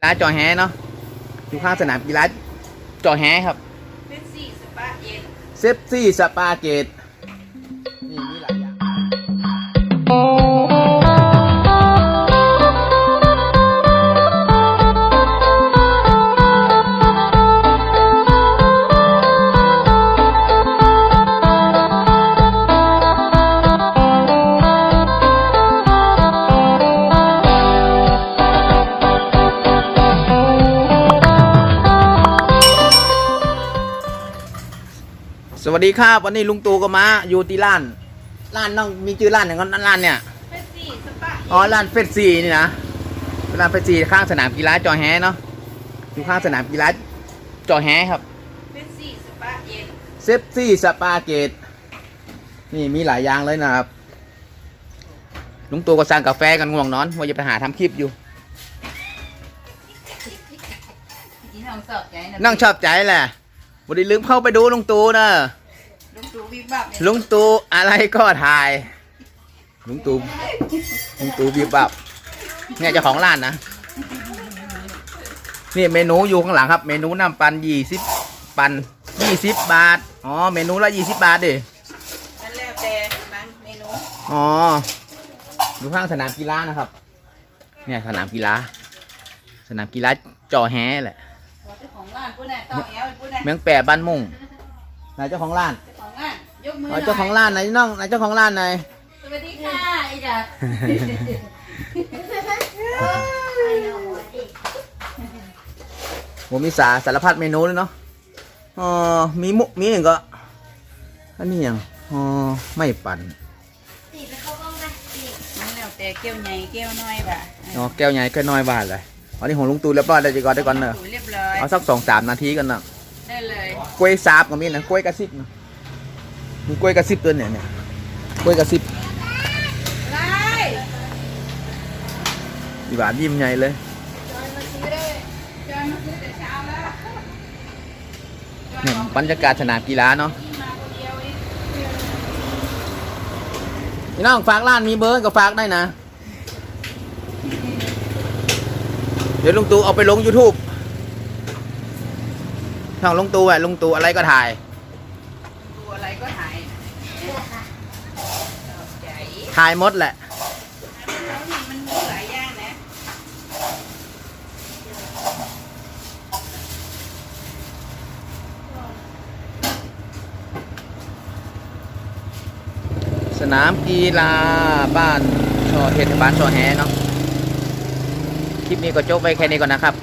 กีฬาจอแฮเนาะอยู่ข้างสนามกีฬาจอแฮครับ เป็นสี่สปาเย็น เซฟซี่สปาเกต สวัสดีครับวันนี้ลุงตู่ก็มาอยู่ที่ร้านร้านน้องมีชื่อร้านอย่างนั้นร้านเนี่ยเป็นสี่สปาอ๋อร้านเฟสซีนี่นะร้านเฟสซีข้างสนามกีฬาจอแฮเนาะอยู่ข้างสนามกีฬาจอแฮครับเป็นสี่สปาเย็นเซฟซี่สปาเกตนี่มีหลายอย่างเลยนะครับลุงตู่ก็สั่งกาแฟกันง่วงนอนว่าจะไปหาทำคลิปอยู่ที่น้องสอบใจนะนั่งชอบใจแหละ วันนี้ลืมเข้าไปดูลุงตู่นะลุงตู่วิบวับเนี่ยลุงตู่อะไรก็ถ่าย ลุงตู่ลุงตู่บีบบับเนี่ยเจ้าของร้านนะนี่เมนูอยู่ข้างหลังครับ เมนูน้ำปันยี่สิบปันยี่สิบบาทอ๋อเมนูละยี่สิบบาทดินั่นแล้วแต่บางเมนูอ๋ออยู่ข้างสนามกีฬานะครับ เนี่ยสนามกีฬาสนามกีฬาจอแฮแหละ เจ้าของร้านผู้ใดต่อแอลผู้ใดเมืองแปะบ้านมุ่งนายเจ้าของร้านเจ้าของร้านยกมือหอ๋อน่อยเจ้าของร้านนายน้องนายเจ้าของร้านนายสวัสดีค่ะไอ้จ้ะผมมีสาสารพัดเมนูเลยเนาะอ๋อมีมุมีอย่างก็อันนี้อย่างอ๋อไม่ปั่นนั่นแล้วแต่แก้วใหญ่แก้วน้อยป่ะอ๋อแก้วใหญ่แก้วน้อยบาทเลยอันนี้ของลุงตู่เรียบร้อยได้จีก่อนได้ก่อนเนอะถู เรียบร้อยเอาสักสองสามนาทีกันเนอะได้เลยกล้วยซาบก็มีนะกล้วยกระซิบนะมีกล้วยกระซิบตัวเนี่ยเนี่ยกล้วยกระซิบไล่ดีหวานยิ้มใหญ่เลยจอยมาซื้อเลยจอยมาซื้อแต่เช้าแล้วจอยเนี่ยบอกบรรยากาศสนามกีฬาเนาะที่มาคนเดียวเองพี่น้องฝากร้านมีเบอร์ก็ฝากได้นะ เดี๋ยวลุงตู่เอาไปลง YouTube ช่องลุงตู่อะลุงตู่อะไรก็ถ่าย ดูอะไรก็ถ่ายชอบใจถ่ายหมดแหละ แล้วนี่มันมีหลายอย่างนะสนามกีฬาบ้านชอเทศบาลชอแฮเนาะคลิปนี้ก็จบไปแค่นี้ก่อนนะครับ